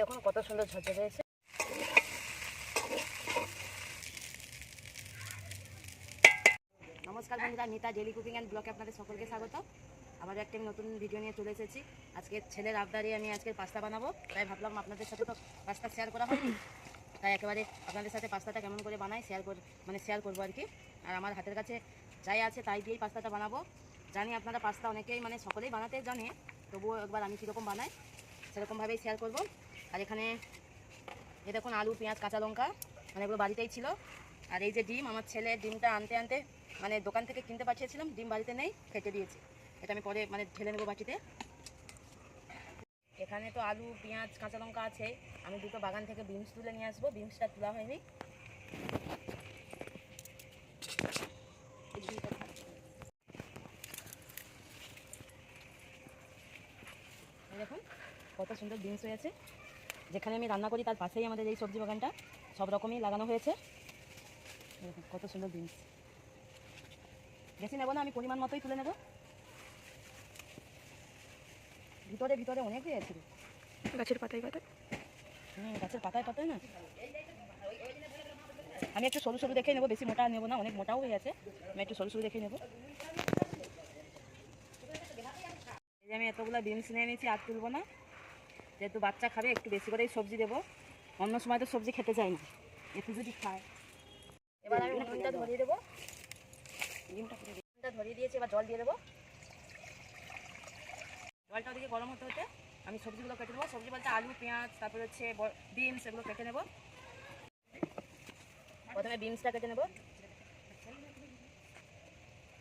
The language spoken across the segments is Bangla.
দেখুন, কত সুন্দর ঝরঝরে হয়েছে। নমস্কার বন্ধুরা, নিতা ডেলি কুকিং অ্যান্ড ব্লকে আপনাদের সকলকে স্বাগত। আবার একটা আমি নতুন ভিডিও নিয়ে চলে এসেছি। আজকে ছেলের আবদারে আমি আজকে পাস্তা বানাবো। তাই ভাবলাম আপনাদের সাথে তো পাস্তা শেয়ার করা হয়নি। তাই একেবারে আপনাদের সাথে পাস্তাটা কেমন করে বানাই শেয়ার কর মানে শেয়ার করব আর কি। আর আমার হাতের কাছে যাই আছে, তাই দিয়েই পাস্তাটা বানাবো। জানি আপনারা পাস্তা অনেকেই মানে সকলেই বানাতে জানে, তবুও একবার আমি কীরকম বানাই, সেরকমভাবেই শেয়ার করব। আর এখানে এ দেখুন আলু, পেঁয়াজ, কাঁচা লঙ্কা মানে এগুলো বাড়িতেই ছিল। আর এই যে ডিম, আমার ছেলে ডিমটা আনতে আনতে মানে দোকান থেকে কিনতে পাঠিয়েছিলাম, ডিম বাড়িতে নেই ফেটে দিয়েছি। এটা আমি পরে মানে ঢেলে নেব বাটিতে। এখানে তো আলু, পেঁয়াজ, কাঁচা লঙ্কা আছে। আমি দুটো বাগান থেকে বিনস তুলে নিয়ে আসব, বিনসটা তোলা হয়নি। দেখুন, কত সুন্দর বিনস হয়েছে যেখানে আমি রান্না করি তার পাশেই আমাদের এই সবজি বাগানটা। সব রকমই লাগানো হয়েছে। কত সুন্দর বিনস বেশি নেব না আমি পরিমাণ মতোই তুলে নেব। ভিতরে ভিতরে অনেক রে। গাছের পাতায় পাতায়। হুম গাছের পাতায় পাতায় না। আমি একটু সরু সরু দেখে নেব বেশি মোটা নেব না অনেক মোটাও হয়ে আছে। আমি একটু সরু সরু দেখে নেব। আমি এতগুলো বিনস নিয়ে নিয়েছি আর তুলবো না। যেহেতু বাচ্চা খাবে, একটু বেশি করেই সবজি দেবো। অন্য সময় তো সবজি খেতে চায় না। একটু যদি খায়। এবার আমি উনুনটা ধরিয়ে দেবো। ডিমটা। উনুনটা ধরিয়ে দিয়েছি, এবার জল দিয়ে দেবো। জলটা ওদিকে গরম হতে হতে আমি সবজিগুলো কেটে নেব সবজি বলতে আলু, পেঁয়াজ, তারপরে হচ্ছে বিনস, এগুলো কেটে নেব। প্রথমে বিনসটা কেটে নেব।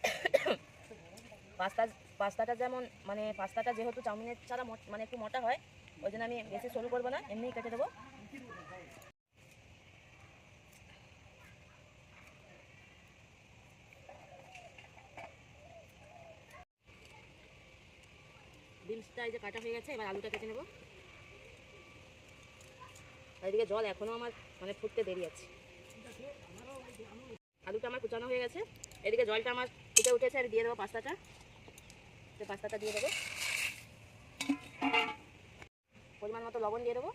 পাস্তা পাস্তাটা যেমন মানে পাস্তাটা যেহেতু চাউমিনের ছাড়া মানে একটু মোটা হয় ওই জন্য আমি বেশি সরু করব না, এমনিই কেটে দেবো। বিনসটা এই যে কাটা হয়ে গেছে, এবার আলুটা কেটে নেব। এদিকে জল এখনও আমার মানে ফুটতে দেরি আছে। আলুটা আমার কুচানো হয়ে গেছে। এদিকে জলটা আমার ফুটে উঠেছে আর দিয়ে দেবো পাস্তাটা। পাস্তাটা দিয়ে দেবো। পরিমাণ মতো লবণ দিয়ে দেবো।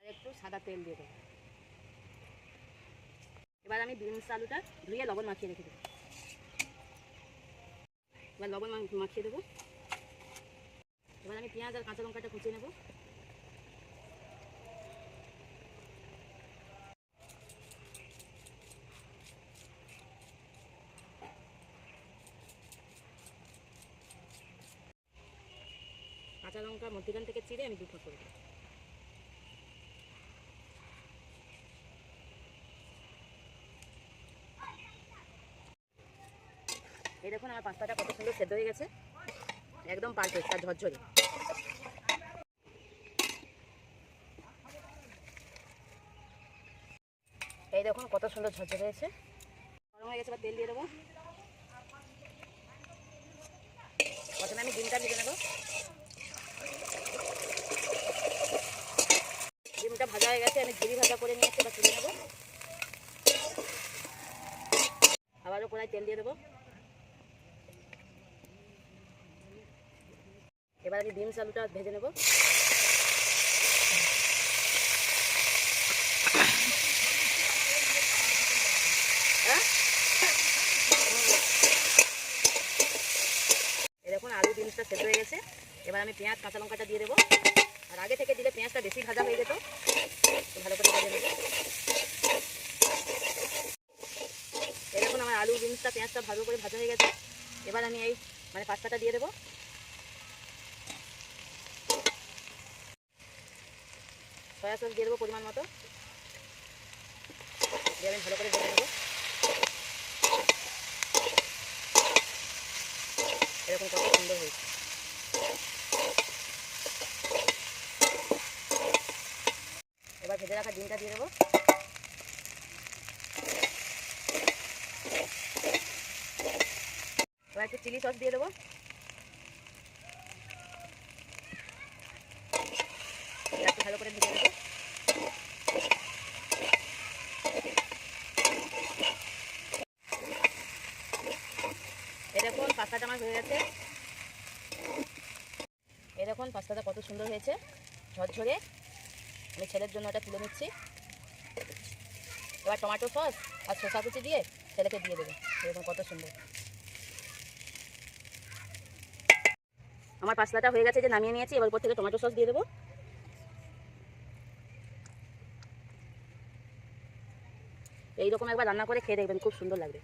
আর একটু সাদা তেল দিয়ে দেবো। এবার আমি বিনস আলুটা ধুয়ে লবণ মাখিয়ে রেখে দেবো। এবার লবণ মাখিয়ে দেবো। এবার আমি পেঁয়াজ আর কাঁচা লঙ্কাটা কুচিয়ে নেব। কাঁচা লঙ্কা মধ্যিখান থেকে চিড়ে আমি দুটো করে এই দেখুন, আমার পাস্তাটা কত সুন্দর সেদ্ধ হয়ে গেছে। একদম পারফেক্ট আর ঝরঝরে। এই দেখুন, কত সুন্দর ঝরঝরে হয়েছে। গরম হয়ে গেছে, এবার তেল দিয়ে দেবো। প্রথমে আমি ডিমটা ভেজে নেব ডিমটা ভাজা হয়ে গেছে, আমি ঝুড়ি ভাজা করে নিয়েছি এবার তুলে নেব। আবারও কড়াই তেল দিয়ে দেবো। এবার আমি বিনস আলুটা ভেজে নেব? এই আলু সেদ্ধ হয়ে গেছে। এবার আমি পেঁয়াজ, কাঁচা লঙ্কাটা দিয়ে দেবো। আর আগে থেকে দিলে পেঁয়াজটা বেশি ভাজা হয়ে যেত তো ভালো করে ভেজে নেব এই দেখুন আমার আলু বিনসটা পেঁয়াজটা ভালো করে ভাজা হয়ে গেছে। এবার আমি এই মানে পাস্তাটা দিয়ে দেবো। সয়া সস দিয়ে দেবো পরিমাণ মতো। দিয়ে আমি ভালো করে ভেজে নেব। এরকম কত সুন্দর হয়েছে। এবার ভেজে রাখা ডিমটা দিয়ে দেবো। একটু চিলি সস দিয়ে দেবো। ভালো করে ভেজে নেব। এরকম পাস্তাটা আমার হয়ে গেছে। এরকম পাস্তাটা কত সুন্দর হয়েছে। ঝরঝরে। আমি ছেলের জন্য এটা তুলে নিচ্ছি। এবার টমেটো সস আর শসা কুচি দিয়ে ছেলেকে দিয়ে দেবো। এরকম কত সুন্দর। আমার পাসলাটা হয়ে গেছে যে নামিয়ে নিয়েছি, এবার উপর থেকে টমেটো সস দিয়ে দেবো। এইরকম একবার রান্না করে খেয়ে দেখবেন, খুব সুন্দর লাগবে।